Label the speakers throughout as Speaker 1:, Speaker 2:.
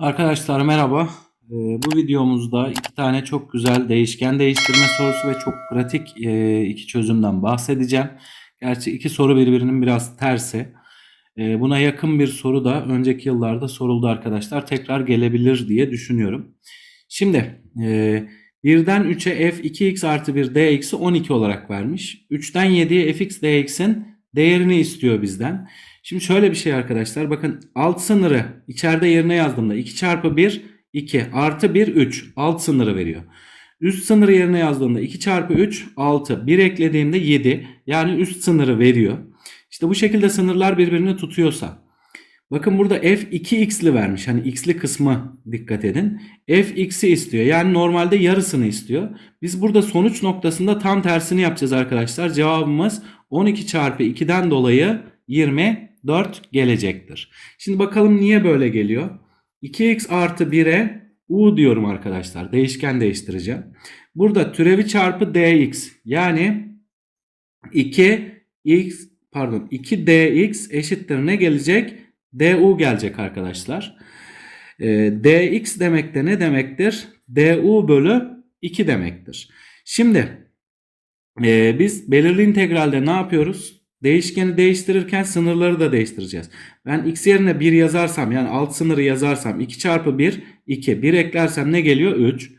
Speaker 1: Arkadaşlar merhaba. Ee, bu videomuzda iki tane çok güzel değişken değiştirme sorusu ve çok pratik e, iki çözümden bahsedeceğim. Gerçi iki soru birbirinin biraz tersi. Ee, buna yakın bir soru da önceki yıllarda soruldu arkadaşlar. Tekrar gelebilir diye düşünüyorum. Şimdi e, 1'den 3'e f 2x artı 1 dx'i 12 olarak vermiş. 3'ten 7'ye fx dx'in değerini istiyor bizden. Şimdi şöyle bir şey arkadaşlar. Bakın alt sınırı içeride yerine yazdığımda 2 çarpı 1 2 artı 1 3 alt sınırı veriyor. Üst sınırı yerine yazdığımda 2 çarpı 3 6 1 eklediğimde 7 yani üst sınırı veriyor. İşte bu şekilde sınırlar birbirini tutuyorsa. Bakın burada f 2x'li vermiş. Hani x'li kısmı dikkat edin. F x'i istiyor. Yani normalde yarısını istiyor. Biz burada sonuç noktasında tam tersini yapacağız arkadaşlar. Cevabımız 12 çarpı 2'den dolayı 24 gelecektir. Şimdi bakalım niye böyle geliyor? 2x artı 1'e u diyorum arkadaşlar. Değişken değiştireceğim. Burada türevi çarpı dx yani 2x pardon 2dx eşittir ne gelecek? du gelecek arkadaşlar. Ee, dx demek de ne demektir? du bölü 2 demektir. Şimdi e, biz belirli integralde ne yapıyoruz? Değişkeni değiştirirken sınırları da değiştireceğiz. Ben x yerine 1 yazarsam yani alt sınırı yazarsam 2 çarpı 1 2. 1 eklersem ne geliyor? 3.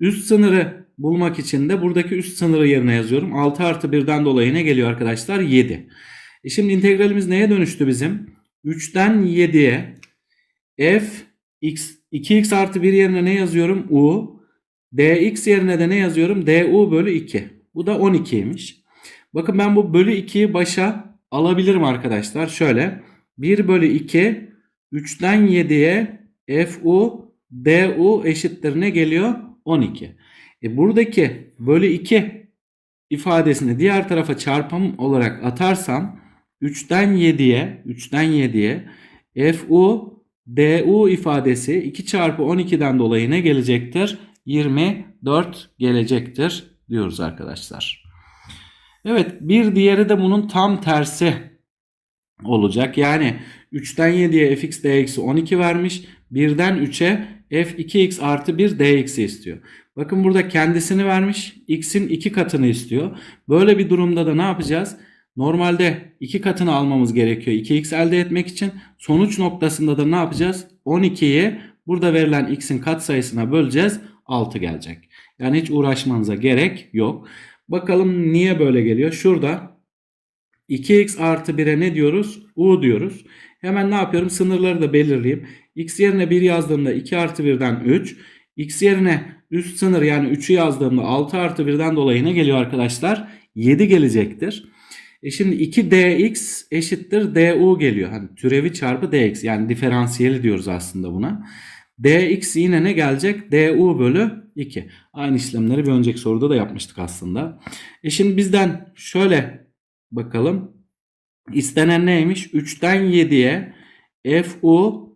Speaker 1: Üst sınırı bulmak için de buradaki üst sınırı yerine yazıyorum. 6 artı 1'den dolayı ne geliyor arkadaşlar? 7. E şimdi integralimiz neye dönüştü bizim? 3'ten 7'ye f x 2x artı 1 yerine ne yazıyorum? u. dx yerine de ne yazıyorum? du bölü 2. Bu da 12'ymiş. Bakın ben bu bölü 2'yi başa alabilirim arkadaşlar. Şöyle 1 bölü 2 3'ten 7'ye fu du eşittir geliyor? 12. E buradaki bölü 2 ifadesini diğer tarafa çarpım olarak atarsam 3'ten 7'ye 3'ten 7'ye fu du ifadesi 2 çarpı 12'den dolayı ne gelecektir? 24 gelecektir diyoruz arkadaşlar. Evet bir diğeri de bunun tam tersi olacak. Yani 3'ten 7'ye fx dx'i 12 vermiş. 1'den 3'e f 2x artı 1 dx'i istiyor. Bakın burada kendisini vermiş. x'in 2 katını istiyor. Böyle bir durumda da ne yapacağız? Normalde 2 katını almamız gerekiyor 2x elde etmek için. Sonuç noktasında da ne yapacağız? 12'yi burada verilen x'in katsayısına böleceğiz. 6 gelecek. Yani hiç uğraşmanıza gerek yok. Bakalım niye böyle geliyor? Şurada 2x artı 1'e ne diyoruz? u diyoruz. Hemen ne yapıyorum? Sınırları da belirleyeyim. x yerine 1 yazdığımda 2 artı 1'den 3. x yerine üst sınır yani 3'ü yazdığımda 6 artı 1'den dolayı ne geliyor arkadaşlar? 7 gelecektir. E şimdi 2dx eşittir du geliyor. Hani türevi çarpı dx yani diferansiyeli diyoruz aslında buna. dx yine ne gelecek? du bölü 2. Aynı işlemleri bir önceki soruda da yapmıştık aslında. E şimdi bizden şöyle bakalım. İstenen neymiş? 3'ten 7'ye fu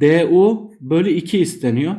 Speaker 1: du bölü 2 isteniyor.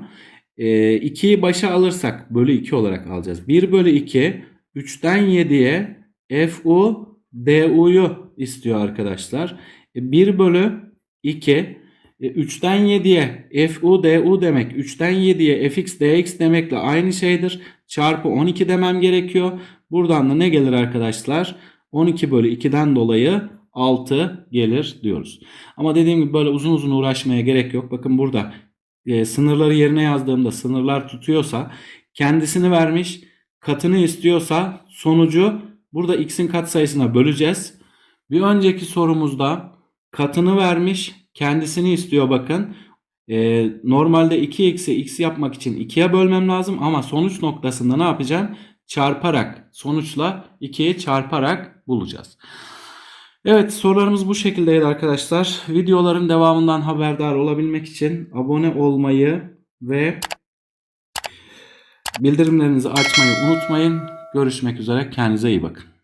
Speaker 1: E, 2'yi başa alırsak bölü 2 olarak alacağız. 1 bölü 2 3'ten 7'ye fu du'yu istiyor arkadaşlar. E, 1 bölü 2 3'ten 7'ye fu du demek 3'ten 7'ye fx dx demekle aynı şeydir. Çarpı 12 demem gerekiyor. Buradan da ne gelir arkadaşlar? 12 bölü 2'den dolayı 6 gelir diyoruz. Ama dediğim gibi böyle uzun uzun uğraşmaya gerek yok. Bakın burada e, sınırları yerine yazdığımda sınırlar tutuyorsa kendisini vermiş katını istiyorsa sonucu burada x'in katsayısına böleceğiz. Bir önceki sorumuzda katını vermiş kendisini istiyor bakın. Ee, normalde 2x'i x yapmak için 2'ye bölmem lazım ama sonuç noktasında ne yapacağım? Çarparak sonuçla 2'ye çarparak bulacağız. Evet sorularımız bu şekildeydi arkadaşlar. Videoların devamından haberdar olabilmek için abone olmayı ve bildirimlerinizi açmayı unutmayın. Görüşmek üzere. Kendinize iyi bakın.